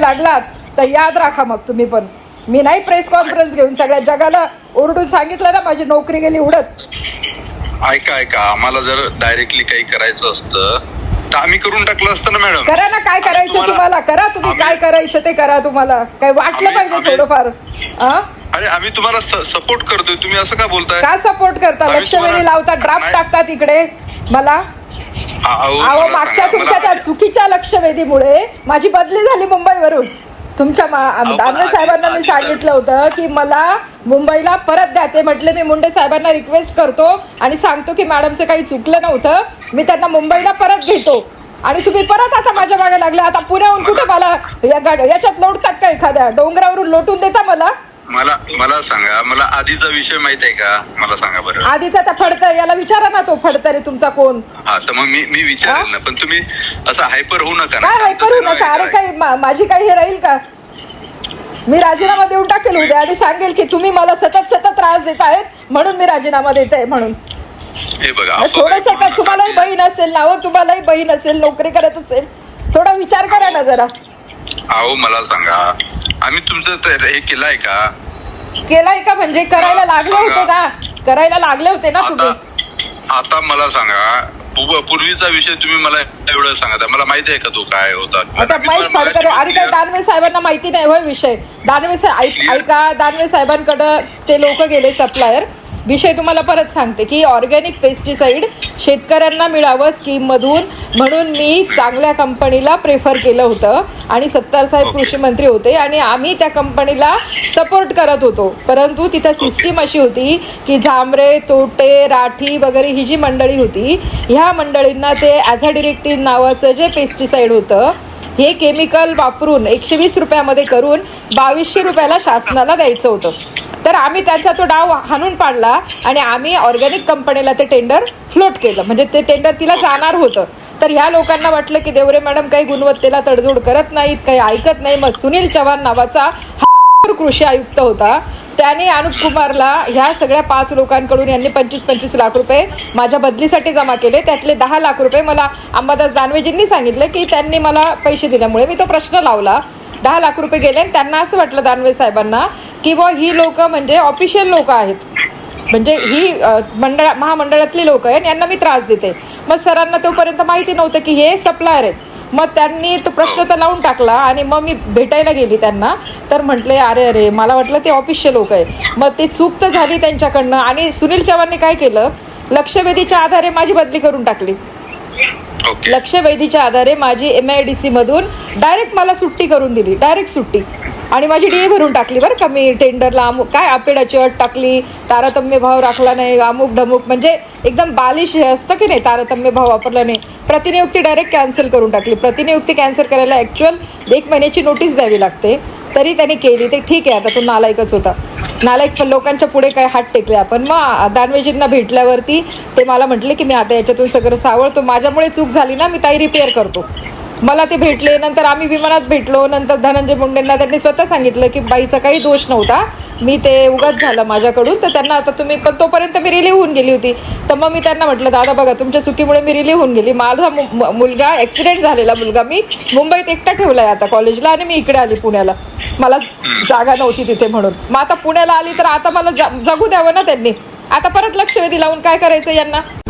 लागलात तर याद राखा मग तुम्ही पण. मी नाही प्रेस कॉन्फरन्स घेऊन सगळ्या जगाला ओरडून सांगितलं ना माझी नोकरी गेली उडत. ऐका ऐका आम्हाला जर डायरेक्टली काही करायचं असतं तर आम्ही करून टाकलं असतं ना मॅडम करा ना काय करायचं तुम्हाला करा तुम्ही काय करायचं ते करा तुम्हाला. काय वाटलं पाहिजे थोडंफार. अरे आम्ही तुम्हाला सपोर्ट करतोय. तुम्ही असं का बोलताय? का सपोर्ट करता? लक्ष वेळी लावता ड्राफ्ट. टाकतात इकडे. मला? अहो, मागच्या तुमच्या त्या चुकीच्या लक्षवेधीमुळे माझी बदली झाली मुंबईवरून. तुमच्या आधी- साहेबांना मी सांगितलं होतं की मला मुंबईला परत द्या ते म्हटले मी मुंडे साहेबांना रिक्वेस्ट करतो आणि सांगतो की मॅडमचं काही चुकलं नव्हतं मी त्यांना मुंबईला परत घेतो. आणि तुम्ही परत आता माझ्या मागे लागले आता पुण्याहून कुठे मला या याच्यात लोटतात का एखाद्या? डोंगरावरून लोटून देता मला? मला मला सांगा मला आधीचा विषय माहीत आहे का? मला सांगा बरं. आधीचा त्या फडतर याला विचारा ना तो फडतरे तुमचा कोण. हा तर मग मी मी विचारेल ना पण तुम्ही असं हायपर होऊ नका ना. काय हायपर होऊ नका? अरे. काही मा- माझी काही हे राहील का? मी राजीनामा देऊन टाकेल उद्या आणि सांगेल की तुम्ही मला सतत सतत त्रास देत आहेत म्हणून मी राजीनामा देते म्हणून. हे बघा असं थोडस का तुम्हालाही नका. बहीण असेल ना हो तुम्हालाही बहीण असेल नोकरी करत असेल. थोडा विचार करा ना जरा. अहो मला सांगा आम्ही तुमचं तर हे केलंय का? केलाय का म्हणजे करायला लागले होते ना करायला लागले होते ना तुम्ही? आता मला सांगा पूर्वीचा विषय तुम्ही मला एवढं सांगता मला माहिती आहे का तो काय होता? आता महेश फडतरे अरे काय दानवे साहेबांना माहिती नाही होय विषय. दानवे साहेब ऐक- ऐका दानवे साहेबांकडं ते लोक गेले सप्लायर विषय तुम्हाला परत सांगते की ऑर्गॅनिक पेस्टिसाइड शेतकऱ्यांना मिळावं स्कीम मधून म्हणून मी चांगल्या कंपनीला प्रेफर केलं होतं आणि सत्तार साहेब. कृषी मंत्री होते आणि आम्ही त्या कंपनीला सपोर्ट करत होतो. परंतु तिथं सिस्टीम अशी होती की झांबरे तोटे राठी वगैरे ही जी मंडळी होती ह्या मंडळींना ते ॲझा डिरेक्टिव्ह नावाचं जे पेस्टिसाइड होतं हे केमिकल वापरून एकशे वीस रुपयामध्ये करून बावीसशे रुपयाला शासनाला द्यायचं होतं. तर आम्ही त्याचा तो डाव हाणून पाडला आणि आम्ही ऑर्गॅनिक कंपनीला ते टेंडर फ्लोट केलं. म्हणजे ते टेंडर तिला जाणार होतं. तर ह्या लोकांना वाटलं की देवरे मॅडम काही गुणवत्तेला तडजोड करत नाहीत काही ऐकत नाही. मग सुनील चव्हाण नावाचा कृषी आयुक्त होता. त्याने अनुप कुमारला ह्या सगळ्या पाच लोकांकडून यांनी पंचवीस पंचवीस लाख रुपये माझ्या बदलीसाठी जमा केले. त्यातले दहा लाख रुपये मला अंबादास दानवेजींनी सांगितले की त्यांनी मला पैसे दिल्यामुळे मी तो प्रश्न लावला. दहा लाख रुपये गेले आणि त्यांना असं वाटलं दानवे साहेबांना की बुवा ही लोक म्हणजे ऑफिशियल लोक आहेत. म्हणजे ही मंडळ महामंडळातली लोक आहेत यांना मी त्रास देते. मग सरांना तोपर्यंत माहिती नव्हतं की हे सप्लायर आहेत. मग त्यांनी तो प्रश्न तर लावून टाकला आणि मग मी भेटायला गेली त्यांना. तर म्हटले अरे अरे मला वाटलं ते ऑफिसचे लोक आहे मग ते चूक तर झाली त्यांच्याकडनं आणि सुनील चव्हाणने काय केलं? लक्षवेधीच्या आधारे माझी बदली करून टाकली. लक्षवेधीच्या आधारे माझी एम आय डी सी मधून डायरेक्ट मला सुट्टी करून दिली. डायरेक्ट सुट्टी. आणि माझी डी भरून टाकली बरं का मी टेंडरला अमुक काय आपेडाची अट टाकली. तारतम्य भाव राखला नाही. अमुक ढमुक म्हणजे एकदम बालिश हे असतं की नाही? तारतम्य भाव वापरला नाही. प्रतिनियुक्ती डायरेक्ट कॅन्सल करून टाकली. प्रतिनियुक्ती कॅन्सल करायला ॲक्च्युअल एक महिन्याची नोटीस द्यावी लागते. तरी त्याने केली ते ठीक आहे आता तो नालायकच होता. नालायक पण लोकांच्या पुढे काय हात टेकले आपण. मग दानवेजींना भेटल्यावरती ते मला म्हटले की मी आता याच्यातून सगळं सावळतो माझ्यामुळे चूक झाली ना मी ताई रिपेअर करतो. मला ते भेटले नंतर आम्ही विमानात भेटलो नंतर धनंजय मुंडेंना त्यांनी स्वतः सांगितलं की बाईचा काही दोष नव्हता. मी ते उगाच झालं माझ्याकडून. तर त्यांना आता तुम्ही पण तोपर्यंत मी रिलीव्ह होऊन गेली होती. तर मग मी त्यांना म्हटलं दादा बघा तुमच्या चुकीमुळे मी रिलीव्ह होऊन गेली. माझा मु- मुलगा ॲक्सिडेंट झालेला मुलगा मी मुंबईत एकटा ठेवलाय आता कॉलेजला आणि मी इकडे आली पुण्याला. मला जागा नव्हती तिथे म्हणून. मग आता पुण्याला आली तर आता मला जा- जगू द्यावं ना त्यांनी. आता परत लक्ष वेधी लावून काय करायचं यांना?